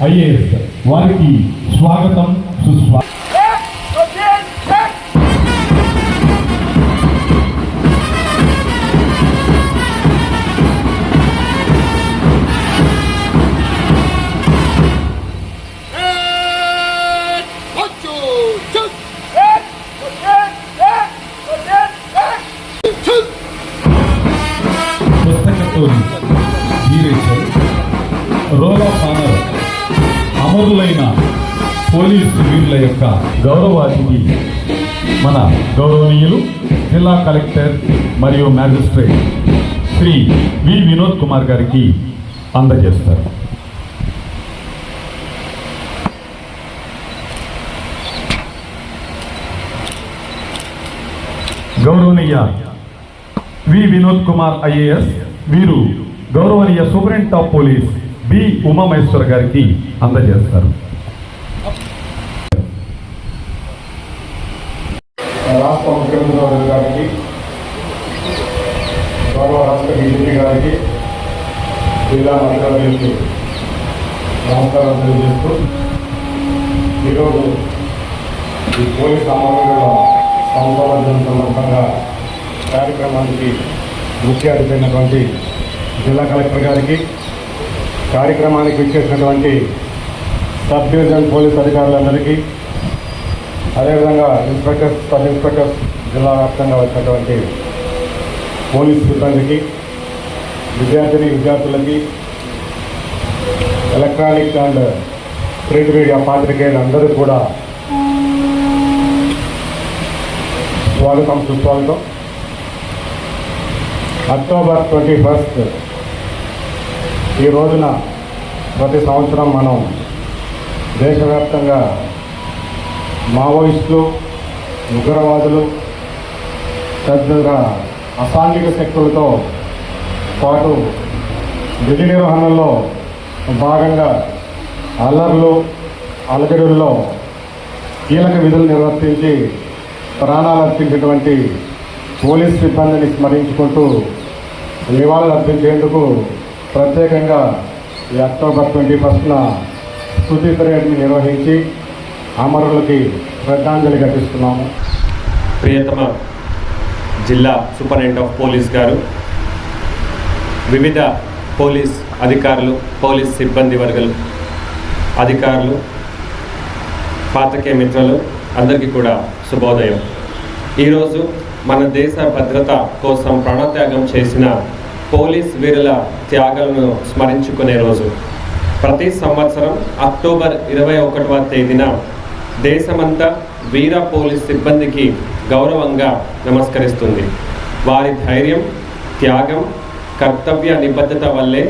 Shri Vinod Kumar IAS వారికి స్వాగతం సుస్వాగతం పుస్తకతోని వీరేశ్వర్ రోల్ ఆఫ్ ఆనర్ అమరులైన పోలీసు వీరుల యొక్క గౌరవానికి మన గౌరవనీయులు జిల్లా కలెక్టర్ మరియు మ్యాజిస్ట్రేట్ శ్రీ వి వినోద్ కుమార్ గారికి అందజేస్తారు. గౌరవనీయ వి వినోద్ కుమార్ ఐఏఎస్ వీరు గౌరవనీయ superintendent of police B Umamaheshwar గారికి అందజేస్తారు. రాష్ట్ర ముఖ్యమంత్రి గారికి గౌరవ రాష్ట్ర డీజీపీ గారికి జిల్లా అధికారులకు నమస్కారం తెలియజేస్తూ ఈరోజు ఈ పోలీస్ అమరుల సంస్థల దినం సందర్భంగా కార్యక్రమానికి ముఖ్య అతిథి జిల్లా కలెక్టర్ గారికి కార్యక్రమానికి విచ్చేసినటువంటి సబ్ డివిజన్ పోలీస్ అధికారులందరికీ అదేవిధంగా ఇన్స్పెక్టర్స్ సబ్ ఇన్స్పెక్టర్స్ జిల్లా వ్యాప్తంగా వచ్చినటువంటి పోలీస్ సిబ్బందికి విద్యార్థిని విద్యార్థులకి ఎలక్ట్రానిక్ అండ్ ప్రింట్ మీడియా పాత్రికేయులు అందరూ కూడా స్వాగతం సుస్వాగతం. అక్టోబర్ ట్వంటీ ఫస్ట్ ఈ రోజున ప్రతి సంవత్సరం మనం దేశవ్యాప్తంగా మావోయిస్టులు ఉగ్రవాదులు తదితర అసాంఘిక శక్తులతో పాటు విధి నిర్వహణలో భాగంగా అల్లర్లు అలజడుల్లో కీలక విధులు నిర్వర్తించి ప్రాణాలు అర్పించినటువంటి పోలీస్ సిబ్బందిని స్మరించుకుంటూ నివాళులు అర్పించేందుకు ప్రత్యేకంగా ఈ అక్టోబర్ ట్వంటీ ఫస్ట్న స్థుతి పర్యటన నిర్వహించి అమరులకి శ్రద్ధాంజలి ఘటిస్తున్నాము. ప్రియతమ జిల్లా సూపరింటెండెంట్ ఆఫ్ పోలీస్ గారు వివిధ పోలీస్ అధికారులు పోలీస్ సిబ్బంది వర్గాలు అధికారులు పాతకే మిత్రులు అందరికీ కూడా శుభోదయం. ఈరోజు మన దేశ భద్రత కోసం ప్రాణత్యాగం చేసిన పోలీస్ వీరుల త్యాగాలను స్మరించుకునే రోజు. ప్రతి సంవత్సరం అక్టోబర్ ఇరవై ఒకటవ తేదీన దేశమంతా వీర పోలీస్ సిబ్బందికి గౌరవంగా నమస్కరిస్తుంది. వారి ధైర్యం త్యాగం కర్తవ్య నిబద్ధత వల్లే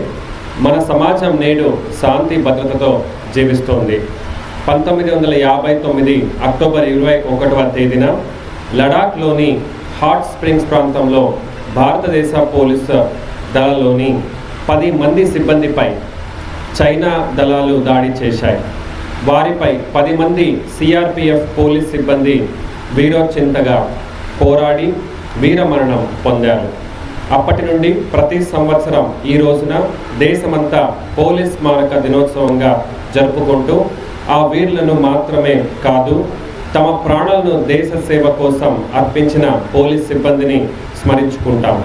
మన సమాజం నేడు శాంతి భద్రతతో జీవిస్తోంది. పంతొమ్మిది వందల యాభై తొమ్మిది అక్టోబర్ ఇరవై ఒకటవ తేదీన లడాఖ్లోని హాట్ స్ప్రింగ్స్ ప్రాంతంలో భారతదేశ పోలీసు దళలోని పది మంది సిబ్బందిపై చైనా దళాలు దాడి చేశాయి. వారిపై పది మంది సిఆర్పిఎఫ్ పోలీస్ సిబ్బంది వీరోచింతగా పోరాడి వీరమరణం పొందారు. అప్పటి నుండి ప్రతి సంవత్సరం ఈ రోజున దేశమంతా పోలీస్ స్మారక దినోత్సవంగా జరుపుకుంటూ ఆ వీరులను మాత్రమే కాదు తమ ప్రాణాలను దేశ సేవ కోసం అర్పించిన పోలీస్ సిబ్బందిని స్మరించుకుంటాం.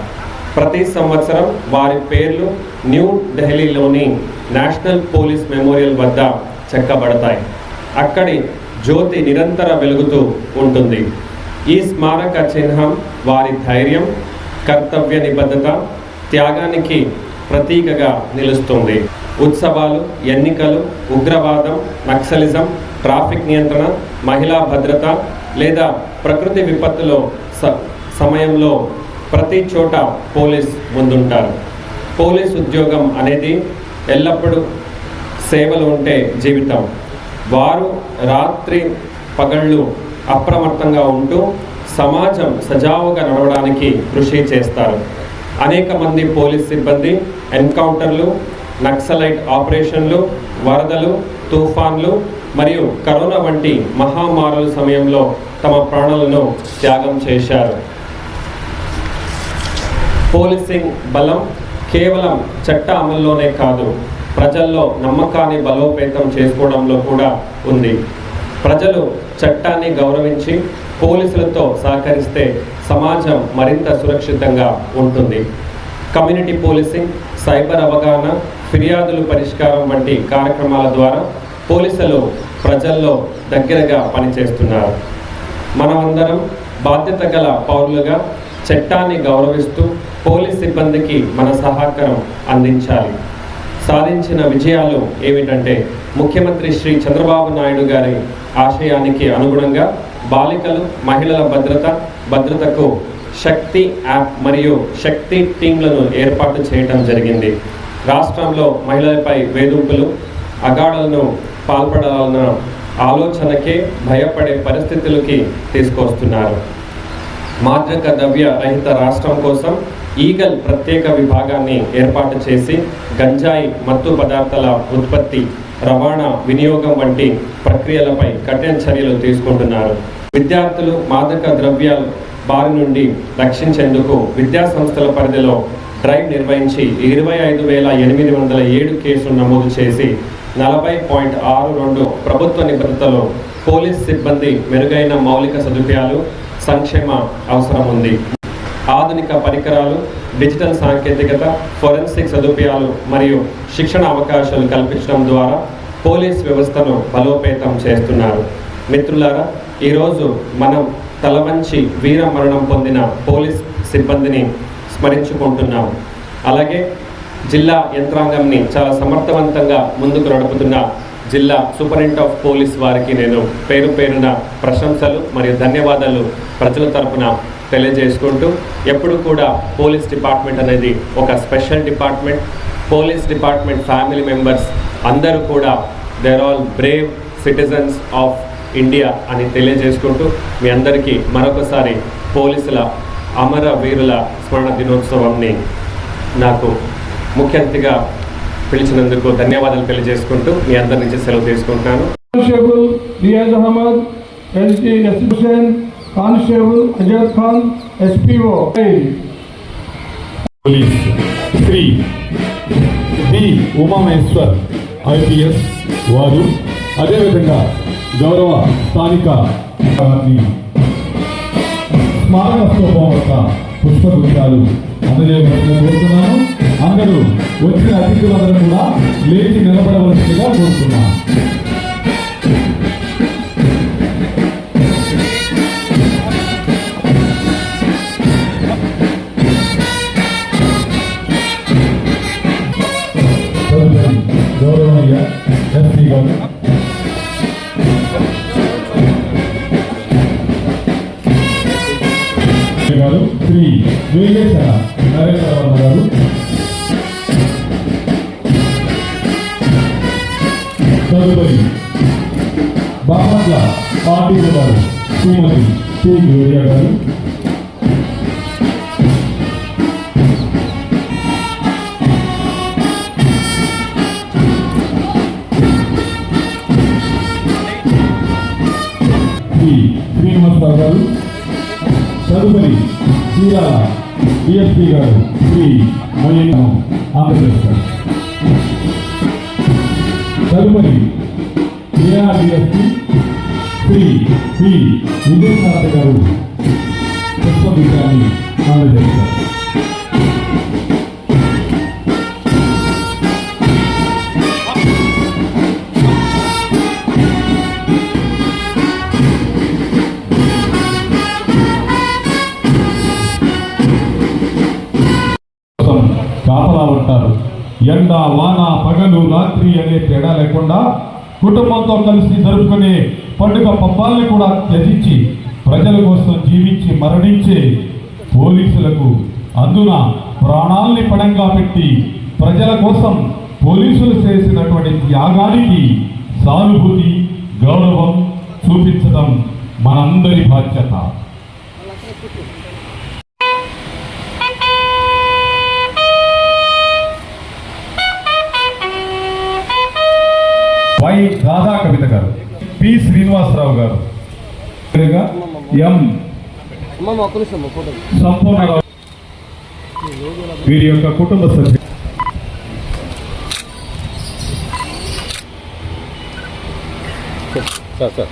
ప్రతి సంవత్సరం వారి పేర్లు న్యూ ఢిల్లీలోని నేషనల్ పోలీస్ మెమోరియల్ వద్ద చెక్కబడతాయి. అక్కడి జ్యోతి నిరంతర వెలుగుతూ ఉంటుంది. ఈ స్మారక చిహ్నం వారి ధైర్యం కర్తవ్య నిబద్ధత త్యాగానికి ప్రతీకగా నిలుస్తుంది. ఉత్సవాలు ఎన్నికలు ఉగ్రవాదం నక్సలిజం ట్రాఫిక్ నియంత్రణ మహిళా భద్రత లేదా ప్రకృతి విపత్తులో స సమయంలో ప్రతి చోట పోలీస్ ముందుంటారు. పోలీస్ ఉద్యోగం అనేది ఎల్లప్పుడూ సేవలు ఉంటే జీవితం. వారు రాత్రి పగళ్ళు అప్రమత్తంగా ఉంటూ సమాజం సజావుగా నడవడానికి కృషి చేస్తారు. అనేక మంది పోలీస్ సిబ్బంది ఎన్కౌంటర్లు నక్సలైట్ ఆపరేషన్లు వరదలు తుఫాన్లు మరియు కరోనా వంటి మహమ్మారుల సమయంలో తమ ప్రాణాలను త్యాగం చేశారు. పోలీసింగ్ బలం కేవలం చట్ట అమల్లోనే కాదు ప్రజల్లో నమ్మకాన్ని బలోపేతం చేసుకోవడంలో కూడా ఉంది. ప్రజలు చట్టాన్ని గౌరవించి పోలీసులతో సహకరిస్తే సమాజం మరింత సురక్షితంగా ఉంటుంది. కమ్యూనిటీ పోలీసింగ్ సైబర్ అవగాహన ఫిర్యాదులు పరిష్కారం వంటి కార్యక్రమాల ద్వారా పోలీసులు ప్రజల్లో దగ్గరగా పనిచేస్తున్నారు. మనమందరం బాధ్యత గల పౌరులుగా చట్టాన్ని గౌరవిస్తూ పోలీస్ సిబ్బందికి మన సహకారం అందించాలి. సాధించిన విజయాలు ఏమిటంటే ముఖ్యమంత్రి శ్రీ చంద్రబాబు నాయుడు గారి ఆశయానికి అనుగుణంగా బాలికలు మహిళల భద్రత భద్రతకు శక్తి యాప్ మరియు శక్తి టీంలను ఏర్పాటు చేయడం జరిగింది. రాష్ట్రంలో మహిళలపై వేధింపులు అగాడలను పాల్పడాలన్న ఆలోచనకే భయపడే పరిస్థితులకి తీసుకొస్తున్నారు. మాదక ద్రవ్య రహిత రాష్ట్రం కోసం ఈగల్ ప్రత్యేక విభాగాన్ని ఏర్పాటు చేసి గంజాయి మత్తు పదార్థాల ఉత్పత్తి రవాణా వినియోగం వంటి ప్రక్రియలపై కఠిన చర్యలు తీసుకుంటున్నారు. విద్యార్థులు మాదక ద్రవ్యాల బారి నుండి రక్షించేందుకు విద్యా సంస్థల పరిధిలో డ్రైవ్ నిర్వహించి ఇరవై ఐదు వేల ఎనిమిది వందల ఏడు కేసులు నమోదు చేసి నలభై పాయింట్ ఆరు రెండు ప్రభుత్వ నిబద్ధతలో పోలీస్ సిబ్బంది మెరుగైన మౌలిక సదుపాయాలు సంక్షేమ అవసరం ఉంది ఆధునిక పరికరాలు డిజిటల్ సాంకేతికత ఫోరెన్సిక్ సదుపాయాలు మరియు శిక్షణ అవకాశాలు కల్పించడం ద్వారా పోలీస్ వ్యవస్థను బలోపేతం చేస్తున్నారు. మిత్రులారా ఈరోజు మనం తలవంచి వీర మరణం పొందిన పోలీస్ సిబ్బందిని స్మరించుకుంటున్నాం. అలాగే జిల్లా యంత్రాంగంని చాలా సమర్థవంతంగా ముందుకు నడుపుతున్న జిల్లా సూపరింటెండెంట్ ఆఫ్ పోలీస్ వారికి నేను పేరు పేరున ప్రశంసలు మరియు ధన్యవాదాలు ప్రజల తరపున తెలియజేసుకుంటూ ఎప్పుడు కూడా పోలీస్ డిపార్ట్మెంట్ అనేది ఒక special department. Police department family members అందరూ కూడా there all brave citizens of India అని తెలియజేసుకుంటూ మీ అందరికీ మరొకసారి పోలీసుల అమర వీరుల స్మరణ దినోత్సవంని నాకు ముఖ్య అతిథిగా పిలిచినందుకు ధన్యవాదాలు తెలియజేసుకుంటూ మీ అందరి నుంచి సెలవు తీసుకుంటున్నాను. Constable Azad Khan SPO. Police Shri B Umamaheshwar IPS వారు అదేవిధంగా గౌరవ స్థానిక వారిని స్మారక స్తూపం యొక్క పుష్పగుచ్చాలు అందజేయవలసిందిగా కోరుతున్నాను. అందరూ వచ్చిన అతిథులందరూ కూడా లేచి గారు శ్రీ వేగేశ్వర నరేంద్ర వర్మ గారు. తదుపరి బాపట్ల పార్టీ గారు శ్రీమతి శ్రీ గౌరియా గారు. శ్రీ శ్రీనివాసరావు గారు. తదుపరి చీరాల డిఎస్పీ గారు శ్రీ మొయ్యం ఆంధ్రప్రదేశ్ గారు తదుపరి చీరాల డిఎస్పీ శ్రీ శ్రీ విజయనాథ్ గారు పుష్పగీతాన్ని అందజేస్తారు కోసం ఉంటారు ఎండ వాన పగలు రాత్రి అనే తేడా లేకుండా కుటుంబంతో కలిసి జరుపుకునే పండుగ పబ్బాల్ని కూడా త్యజించి ప్రజల కోసం జీవించి మరణించే పోలీసులకు అందున ప్రాణాల్ని పణంగా పెట్టి ప్రజల కోసం పోలీసులు చేసినటువంటి త్యాగానికి సానుభూతి గౌరవం చూపించడం మనందరి బాధ్యత. వై రాధా కవిత గారు పి శ్రీనివాసరావు గారు. వీరి యొక్క కుటుంబ సభ్యులు సార్ సార్.